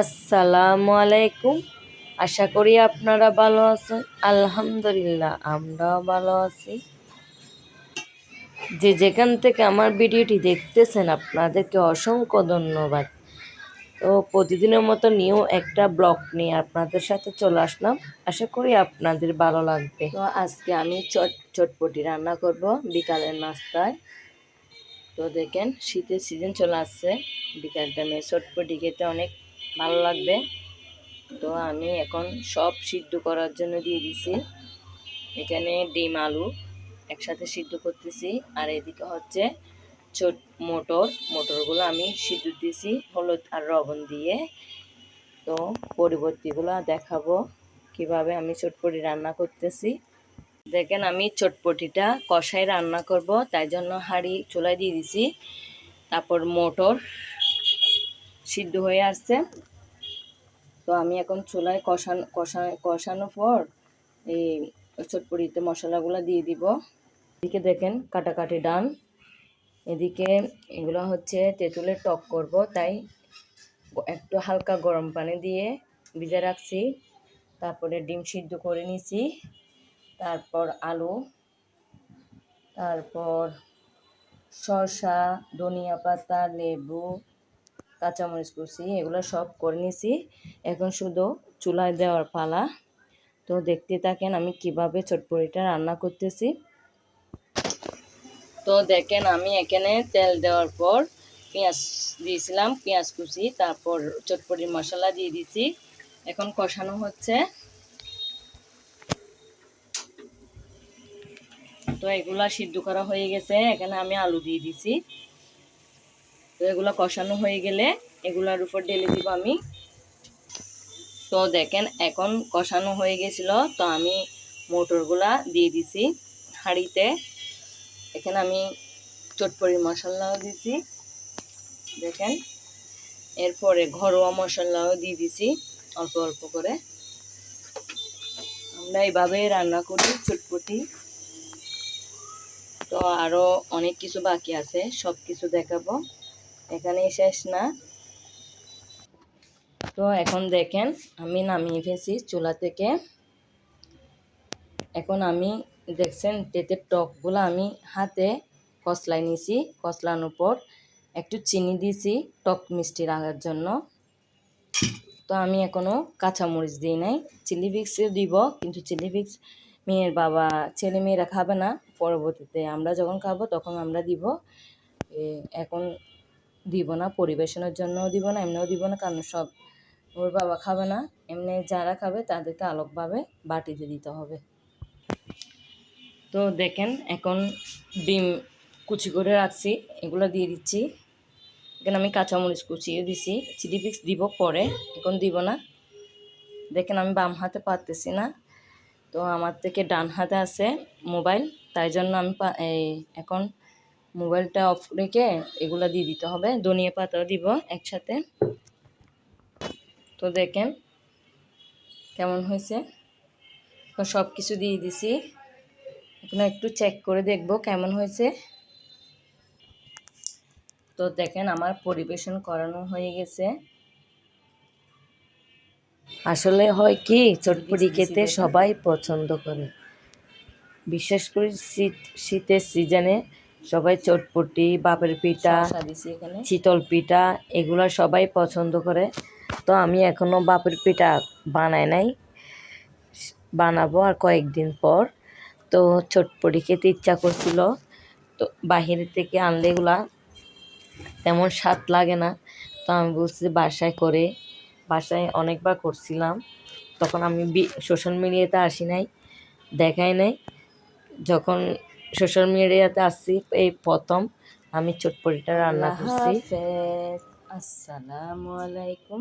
আসসালামু আলাইকুম আশা করি আপনারা ভালো আছেন। আলহামদুলিল্লাহ, আমরাও ভালো আছি। যে যেখান থেকে আমার ভিডিওটি দেখতেছেন, আপনাদেরকে অসংখ্য ধন্যবাদ। তো প্রতিদিনের মতো নিয়েও একটা ব্লগ নিয়ে আপনাদের সাথে চলে আসলাম। আশা করি আপনাদের ভালো লাগবে। তো আজকে আমি চট, চটপটি রান্না করব বিকালের নাস্তায়। তো দেখেন, শীতের সিজন চলে আসছে। বিকাল টাইমে চটপটি খেতে অনেক ভালো লাগবে। তো আমি এখন সব সিদ্ধ করার জন্য দিয়ে দিছি। এখানে ডিম, আলু একসাথে সিদ্ধ করতেছি। আর এদিকে হচ্ছে ছোট মোটর, মোটরগুলো আমি সিদ্ধ দিয়েছি হলুদ আর লবণ দিয়ে। তো পরিবর্তীগুলো দেখাবো কীভাবে আমি চটপটি রান্না করতেছি। দেখেন আমি চটপটিটা কষাই রান্না করব, তাই জন্য হাঁড়ি চুলায় দিয়ে দিছি। তারপর মোটর সিদ্ধ হয়ে আসছে। তো আমি এখন চুলায় কষানো কষা কষানোর পর এই চটপটিতে মশলাগুলো দিয়ে দিব। এদিকে দেখেন কাটাকাটি ডান। এদিকে এগুলো হচ্ছে তেঁতুলের টক করব, তাই একটু হালকা গরম পানি দিয়ে ভিজে রাখছি। তারপরে ডিম সিদ্ধ করে নিছি। তারপর আলু, তারপর শসা ধনিয়া পাতা, লেবু কাঁচামরিচ কুচি, এগুলো সব করে নিছি। এখন শুধু চুলায় দেওয়ার পালা। তো দেখতে থাকেন আমি কীভাবে চটপটিটা রান্না করতেছি। তো দেখেন আমি এখানে তেল দেওয়ার পর পেঁয়াজ দিয়েছিলাম, পেঁয়াজ কুচি, তারপর চটপটির মশলা দিয়ে দিছি। এখন কষানো হচ্ছে। তো এগুলা সিদ্ধ করা হয়ে গেছে। এখানে আমি আলু দিয়ে দিছি। তো এগুলো কষানো হয়ে গেলে এগুলার উপর ঢেলে দিব আমি। তো দেখেন, এখন কষানো হয়ে গেছিল, তো আমি মোটরগুলা দিয়ে দিছি হাঁড়িতে। এখানে আমি চটপড়ি মশলাও দিছি, দেখেন। এরপরে ঘরোয়া মশলাও দিয়ে দিছি, অল্প অল্প করে। আমরা এইভাবে রান্না করি চটপটি। তো আরও অনেক কিছু বাকি আছে সব কিছু দেখাবো। এখানেই শেষ না। তো এখন দেখেন, আমি নামিয়ে ফেলছি চুলা থেকে। এখন আমি দেখছেন তেতের টকগুলো আমি হাতে কসলাই নিছি, কসলানোর পর একটু চিনি দিছি টক মিষ্টি রাখার জন্য। তো আমি এখনও কাঁচামরিচ দিই নাই। চিলি ফিক্সও দিব, কিন্তু চিলি ফিক্স মেয়ের বাবা, ছেলে মেয়েরা খাবে না। পরবর্তীতে আমরা যখন খাব তখন আমরা দিব। এখন দিব না, পরিবেশনের জন্যও দিব না, এমনিও দিব না, কারণ সব ওর বাবা খাবে না। এমনি যারা খাবে তাদেরকে আলোকভাবে বাটিতে দিতে হবে। তো দেখেন, এখন ডিম কুচি করে রাখছি, এগুলো দিয়ে দিচ্ছি। এখানে আমি কাঁচামরিচ কুচিয়ে দিছি, চিলি ফিক্স দিব পরে, এখন দিব না। দেখেন আমি বাম হাতে পারতেছি না, তো আমার থেকে ডান হাতে আছে মোবাইল, তাই জন্য আমি এই এখন মোবাইলটা অফ রেখে এগুলা দিয়ে দিতে হবে। ধনিয়া পাতাও দিব একসাথে। তো দেখেন কেমন হয়েছে। সব কিছু দিয়ে দিছি। এখন একটু চেক করে দেখব কেমন হয়েছে। তো দেখেন আমার পরিবেশন করানো হয়ে গেছে। আসলে হয় কি চটপটি খেতে সবাই পছন্দ করে। বিশেষ করে শীত শীতের সিজনে সবাই চটপটি বাপের পিঠা শীতল পিঠা এগুলো সবাই পছন্দ করে। তো আমি এখনও বাপের পিঠা বানাই নাই। বানাবো আর কয়েকদিন পর। তো চটপটি খেতে ইচ্ছা করছিল। তো বাহির থেকে আনলে এগুলা তেমন স্বাদ লাগে না। তো আমি বলছি বাসায় করে। বাসায় অনেকবার করছিলাম। তখন আমি সোশ্যাল মিডিয়াতে আসি নাই দেখাই নাই। যখন সোশ্যাল মিডিয়াতে আসছি এই প্রথম। আমি চটপটিটা রান্না করছি। আসসালামু আলাইকুম।